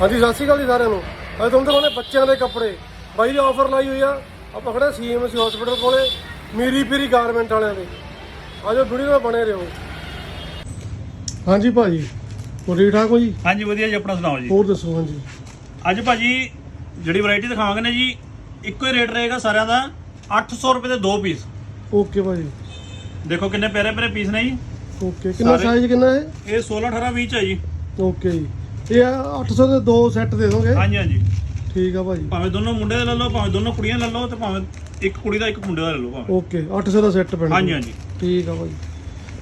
ਹਾਂਜੀ ਸਤਿ ਸ਼੍ਰੀ ਅਕਾਲ ਜੀ ਸਾਰਿਆਂ ਨੂੰ। ਅੱਜ ਤੁਹਾਨੂੰ ਦਿਖਾਉਣੇ ਬੱਚਿਆਂ ਦੇ ਕੱਪੜੇ। ਬਾਈ ਦੀ ਆਫਰ ਲਾਈ ਹੋਈ ਆ। ਆਪਾਂ ਖੜੇ ਸੀਐਮਸੀ ਹਸਪੀਟਲ ਕੋਲੇ ਮੀਰੀ ਪੀਰੀ ਗਾਰਮੈਂਟ ਵਾਲਿਆਂ ਦੇ। ਆਜੋ ਵੀਡੀਓ ਨਾਲ ਬਣੇ ਰਹੋ। ਹਾਂਜੀ ਭਾਜੀ ਹੋਰ ਠੀਕ ਠਾਕ ਹੋ ਜੀ? ਹਾਂਜੀ ਵਧੀਆ ਜੀ ਆਪਣਾ ਸੁਣਾਓ ਜੀ। ਹੋਰ ਦੱਸੋ ਹਾਂਜੀ। ਅੱਜ ਭਾਜੀ ਜਿਹੜੀ ਵੈਰਾਈਟੀ ਦਿਖਾਵਾਂਗੇ ਨੇ ਜੀ ਇੱਕੋ ਹੀ ਰੇਟ ਰਹੇਗਾ ਸਾਰਿਆਂ ਦਾ 800 ਰੁਪਏ ਦੇ ਦੋ ਪੀਸ ਓਕੇ ਭਾਜੀ। ਦੇਖੋ ਕਿੰਨੇ ਪਿਆਰੇ ਪਿਆਰੇ ਪੀਸ ਨੇ ਜੀ। ਓਕੇ ਕਿੰਨਾ ਸਾਰੇ- ਸਾਈਜ਼ ਕਿੰਨਾ ਹੈ? ਇਹ 16 18 20 ਚ ਹੈ ਜੀ। ਓਕੇ ਜੀ। ਇਹ ਆ 800 ਦੇ ਦੋ ਸੈੱਟ ਦੇ ਦੋਗੇ? ਹਾਂਜੀ ਹਾਂਜੀ। ਠੀਕ ਆ ਭਾਜੀ। ਭਾਵੇਂ ਦੋਨੋਂ ਮੁੰਡੇ ਦੇ ਲੈ ਲਓ ਭਾਵੇਂ ਦੋਨੋਂ ਕੁੜੀਆਂ ਲੈ ਲਓ ਤੇ ਭਾਵੇਂ ਇੱਕ ਕੁੜੀ ਦਾ ਇੱਕ ਮੁੰਡੇ ਦਾ ਲੈ ਲਓ ਭਾਵੇਂ। ਓਕੇ 800 ਦਾ ਸੈੱਟ ਪੈਣਾ। ਹਾਂਜੀ ਹਾਂਜੀ। ਠੀਕ ਆ ਭਾਜੀ।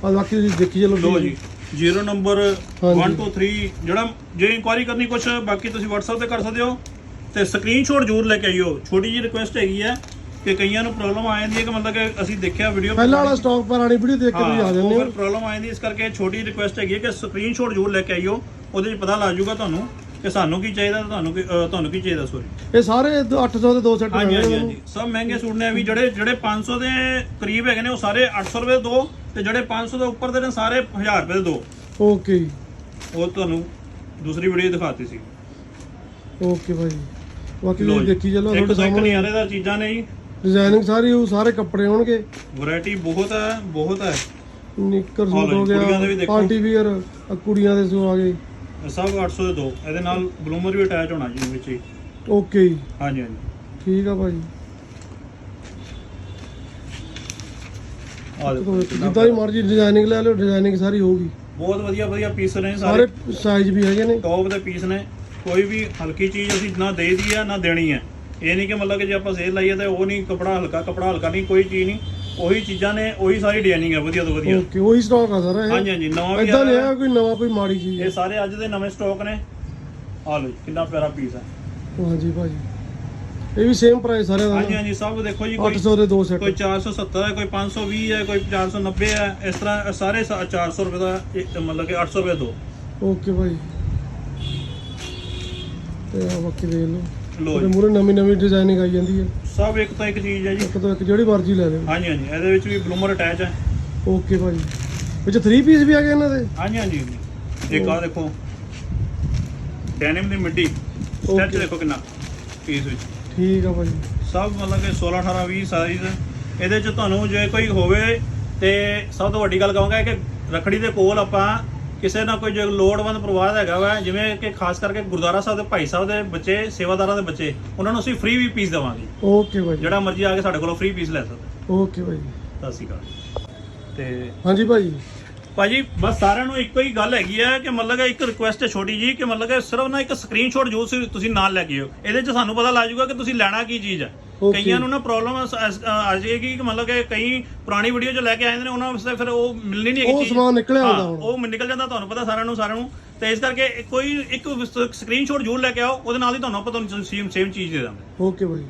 ਆ ਬਾਕੀ ਤੁਸੀਂ ਦੇਖੀ ਚਲੋ ਲਓ ਜੀ 0 ਨੰਬਰ ਹਾਂਜੀ। 1 2 3 ਜਿਹੜਾ ਜੇ ਇਨਕੁਆਇਰੀ ਕਰਨੀ ਕੁਛ ਬਾਕੀ ਤੁਸੀਂ WhatsApp ਤੇ ਕਰ ਸਕਦੇ ਹੋ। ਤੇ ਸਕਰੀਨਸ਼ਾਟ ਜ਼ਰੂਰ ਲੈ ਕੇ ਆਇਓ। ਛੋਟੀ ਜਿਹੀ ਰਿਕੁਐਸਟ ਹੈਗੀ ਹੈ ਕਿ ਕਈਆਂ ਨੂੰ ਪ੍ਰੋਬਲਮ ਆ ਜਾਂਦੀ ਹੈ ਕਿ ਮਤਲਬ ਕਿ ਅਸੀਂ ਦੇਖਿਆ ਵੀਡੀਓ ਪਹਿਲਾਂ ਵਾਲਾ ਸਟਾਕ ਪਰ ਆਣੀ ਵੀਡੀਓ ਦੇਖ ਕੇ ਤੁਸੀਂ ਆ ਜਾਂਦੇ ਹੋ। ਪ੍ਰੋਬਲਮ ਆ ਜਾਂਦੀ ਇਸ ਕਰਕੇ ਛੋਟੀ ਰਿਕੁਐਸਟ ਹੈਗੀ ਹੈ ਕਿ ਸਕਰੀਨਸ਼ਾਟ ਜ਼ਰੂਰ ਲੈ ਕੇ ਆਇਓ। ਉਹਦੇ ਵਿੱਚ ਪਤਾ ਲੱਗ ਜਾਊਗਾ ਤੁਹਾਨੂੰ ਕਿ ਸਾਨੂੰ ਕੀ ਚਾਹੀਦਾ ਤੇ ਤੁਹਾਨੂੰ ਕੀ ਤੁਹਾਨੂੰ ਕੀ ਚਾਹੀਦਾ ਸੋਰੀ ਇਹ ਸਾਰੇ ਦੋ- 800 ਦੇ ਦੋ ਸੈੱਟ ਹਾਂਜੀ ਹਾਂਜੀ ਸਭ ਮਹਿੰਗੇ ਸੂਟ ਨੇ ਵੀ ਜਿਹੜੇ ਜਿਹੜੇ 500 ਦੇ ਕਰੀਬ ਹੈਗੇ ਨੇ ਉਹ ਸਾਰੇ 800 ਰੁਪਏ ਦੇ ਦੋ ਤੇ ਜਿਹੜੇ 500 ਦੇ ਉੱਪਰ ਦੇ ਨੇ ਸਾਰੇ 1000 ਰੁਪਏ ਦੇ ਦੋ। ਓਕੇ ਜੀ। ਉਹ ਤੁਹਾਨੂੰ ਦੂਸਰੀ ਵੀਡੀਓ ਦਿਖਾਤੀ ਸੀ। ਓਕੇ ਭਾਈ। ਬਾਕੀ ਲਓ ਤੁਸੀਂ ਜੀ। ਦੇਖੀ ਚੱਲੋ ਇੱਕ ਤੁਹਾਡੇ ਤੋਂ ਇੱਕ ਸਾਹਮਣੇ ਨਿਆਰੇਦਾਰ ਚੀਜ਼ਾਂ ਨੇ ਜੀ। ਡਿਜ਼ਾਈਨਿੰਗ ਸਾਰੀ ਉਹ ਸਾਰੇ ਕੱਪੜੇ ਹੋਣਗੇ ਵੈਰਾਈਟੀ ਬਹੁਤ ਹੈ ਬਹੁਤ ਹੈ। ਨਿੱਕਰ ਆਹ ਸੂਟ ਹੋ ਜੀ, ਕੁੜੀਆਂ ਦੇ ਵੀ ਗਿਆ ਦੇਖੋ। ਪਾਰਟੀ ਵੀਅਰ ਕੁੜੀਆਂ ਦੇ ਸੂ ਆ ਗਏ। ਸਭ 800 ਦੇ ਦੋ। ਇਹਦੇ ਨਾਲ ਬਲੂਮਰ ਵੀ ਅਟੈਚ ਹੋਣਾ ਜੀ ਵਿੱਚ ਹੀ। ਓਕੇ ਜੀ। ਹਾਂਜੀ ਹਾਂਜੀ। ਠੀਕ ਆ ਭਾਈ ਆਹ ਦੇਖੋ ਕਿੰਨਾ ਜਿੱਦਾਂ ਦੀ ਮਰਜ਼ੀ ਡਿਜ਼ਾਈਨਿੰਗ ਲੈ ਲਿਓ ਡਿਜ਼ਾਈਨਿੰਗ ਸਾਰੀ ਹੋਊਗੀ ਬਹੁਤ ਵਧੀਆ ਵਧੀਆ ਪੀਸ ਨੇ ਸਾਰੇ। ਸਾਰੇ ਸਾਈਜ਼ ਵੀ ਹੈਗੇ ਨੇ। ਟੌਪ ਦੇ ਪੀਸ ਨੇ। ਕੋਈ ਵੀ ਹਲਕੀ ਚੀਜ਼ ਅਸੀਂ ਨਾ ਦੇ ਦੀ ਆ ਨਾ ਦੇਣੀ ਹੈ। ਇਹ ਨਹੀਂ ਕਿ ਮਤਲਬ ਕਿ ਜੇ ਆਪਾਂ ਸੇਲ ਲਾਈਏ ਤਾਂ ਉਹ ਨਹੀਂ ਕਪੜਾ ਹਲਕਾ ਕਪੜਾ ਹਲਕਾ ਨਹੀਂ ਕੋਈ ਚੀਜ਼ ਨਹੀਂ। ਉਹੀ ਚੀਜ਼ਾਂ ਨੇ ਉਹੀ ਸਾਰੀ ਡਿਜ਼ਾਈਨਿੰਗ ਹੈ ਵਧੀਆ ਤੋਂ ਵਧੀਆ। ਓਕੇ ਉਹੀ ਸਟਾਕ ਆ ਸਾਰਾ ਹਾਂਜੀ ਇਹ? ਹਾਂਜੀ ਨਵਾਂ ਵੀ ਇਦਾਂ ਨਹੀਂ ਕੋਈ ਨਵਾਂ ਕੋਈ ਮਾੜੀ ਚੀਜ਼ ਇਹ ਸਾਰੇ ਅੱਜ ਦੇ ਨਵੇਂ ਸਟਾਕ ਨੇ। ਆ ਲਓ ਜੀ, ਕਿੰਨਾ ਪਿਆਰਾ ਪੀਸ ਹੈ। ਹਾਂਜੀ ਭਾਜੀ। ਇਹ ਵੀ ਸੇਮ ਪ੍ਰਾਈਸ ਸਾਰਿਆਂ ਦਾ। ਹਾਂਜੀ ਹਾਂਜੀ ਸਭ ਦੇਖੋ ਜੀ ਕੋਈ 800 ਦੇ ਦੋ ਸੈੱਟ ਕੋਈ 470 ਹੈ ਕੋਈ 520 ਹੈ ਕੋਈ 490 ਹੈ ਇਸ ਤਰ੍ਹਾਂ ਸਾਰੇ ਸਾ- 400 ਰੁਪਏ ਦਾ ਇਹ ਮਤਲਬ ਕਿ 800 ਰੁਪਏ ਦੋ। ਓਕੇ ਭਾਈ ਤੇ ਆ ਬਾਕੀ ਦੇਖ ਲਓ। ਲੋ ਜੀ। ਮੂਰੇ ਨਵੀਂ ਨਵੀਂ ਡਿਜ਼ਾਈਨਿੰਗ ਆਈ ਜਾਂਦੀ ਹੈ। ਸਭ ਇੱਕ ਤੋਂ ਇੱਕ ਚੀਜ਼ ਹੈ ਜੀ। ਇੱਕ ਤੋਂ ਇੱਕ ਜਿਹੜੀ ਮਰਜ਼ੀ ਲੈ ਲਿਓ। ਹਾਂਜੀ ਹਾਂਜੀ। ਇਹਦੇ ਵਿੱਚ ਵੀ ਬਲੂਮਰ ਅਟੈਚ ਹੈ। ਓਕੇ ਭਾਜੀ। ਵਿੱਚ 3 ਪੀਸ ਵੀ ਆ ਗਏ ਇਹਨਾਂ ਦੇ? ਹਾਂਜੀ ਹਾਂਜੀ। ਇੱਕ ਆ ਦੇਖੋ। ਡੈਨਿਮ ਦੀ ਮਿੱਡੀ ਸਟੈਚ. ਦੇਖੋ ਕਿੰਨਾ ਪੀਸ ਵਿੱਚ। ਠੀਕ ਆ ਭਾਜੀ। ਸਭ ਮਤਲਬ ਕਿ 16 18 20 ਸਾਈਜ਼। ਇਹਦੇ ਚ ਤੁਹਾਨੂੰ ਜੇ ਕੋਈ ਹੋਵੇ ਤੇ ਸਭ ਤੋਂ ਵੱਡੀ ਗੱਲ ਕਹਾਂਗਾ ਕਿ ਰਖੜੀ ਦੇ ਕੋਲ ਆਪਾਂ ਕਿਸੇ ਨਾ ਕੋਈ ਜੇ ਲੋੜਵੰਦ ਪਰਿਵਾਰ ਹੈਗਾ ਵਾ ਜਿਵੇਂ ਕਿ ਖਾਸ ਕਰਕੇ ਗੁਰਦੁਆਰਾ ਸਾਹਿਬ ਦੇ ਭਾਈ ਸਾਹਿਬ ਦੇ ਬੱਚੇ ਸੇਵਾਦਾਰਾਂ ਦੇ ਬੱਚੇ ਉਹਨਾਂ ਨੂੰ ਅਸੀਂ ਫ੍ਰੀ ਵੀ ਪੀਸ ਦੇਵਾਂਗੇ। ਓਕੇ ਭਾਜੀ। ਜਿਹੜਾ ਮਰਜ਼ੀ ਆ ਕੇ ਸਾਡੇ ਕੋਲੋਂ ਫ੍ਰੀ ਪੀਸ ਲੈ ਸਕਦਾ। ਓਕੇ ਭਾਜੀ। ਸਤਿ ਸ਼੍ਰੀ ਅਕਾਲ। ਤੇ ਹਾਂਜੀ ਭਾਜੀ। ਭਾਜੀ ਬਸ ਸਾਰਿਆਂ ਨੂੰ ਇੱਕੋ ਹੀ ਗੱਲ ਹੈਗੀ ਹੈ ਕਿ ਮਤਲਬ ਕਿ ਇੱਕ ਰਿਕੁਐਸਟ ਹੈ ਛੋਟੀ ਜੀ ਕਿ ਮਤਲਬ ਕਿ ਸਿਰਫ ਨਾ ਇੱਕ ਸਕਰੀਨਸ਼ਾਟ ਜੋ ਤੁਸੀਂ ਨਾਲ ਲੈ ਕੇ ਆਓ ਇਹਦੇ 'ਚ ਸਾਨੂੰ ਪਤਾ ਲੱਗ ਜਾਊਗਾ ਕਿ ਤੁਸੀਂ ਲੈਣਾ ਕੀ ਚੀਜ਼ ਹੈ Okay. ਕਈਆਂ ਨੂੰ ਨਾ ਪ੍ਰੋਬਲਮ ਆ ਜਾਏਗੀ ਕਿ ਮਤਲਬ ਕਿ ਕਈ ਪੁਰਾਣੀ ਵੀਡੀਓ 'ਚ ਲੈ ਕੇ ਆਏ ਨੇ ਉਹਨਾਂ ਵਾਸਤੇ ਫਿਰ ਉਹ ਮਿਲਣੀ ਨਹੀਂ ਹੈਗੀ ਉਹ ਸਮਾਨ ਨਿਕਲਿਆ ਹੁੰਦਾ ਹੁਣ। ਉਹ ਨਿਕਲ ਜਾਂਦਾ ਤੁਹਾਨੂੰ ਪਤਾ ਸਾਰਿਆਂ ਨੂੰ ਸਾਰਿਆਂ ਨੂੰ ਤੇ ਇਸ ਕਰਕੇ ਕੋਈ ਇੱਕ ਸਕਰੀਨਸ਼ਾਟ ਜ਼ਰੂਰ ਲੈ ਕੇ ਆਓ ਉਹਦੇ ਨਾਲ ਹੀ ਤੁਹਾਨੂੰ ਆਪਾਂ ਤੁਹਾਨੂੰ ਸੇਮ ਸੇਮ ਚੀਜ਼ ਦੇ ਦਾਂਗੇ ਓਕੇ ਭਾਜੀ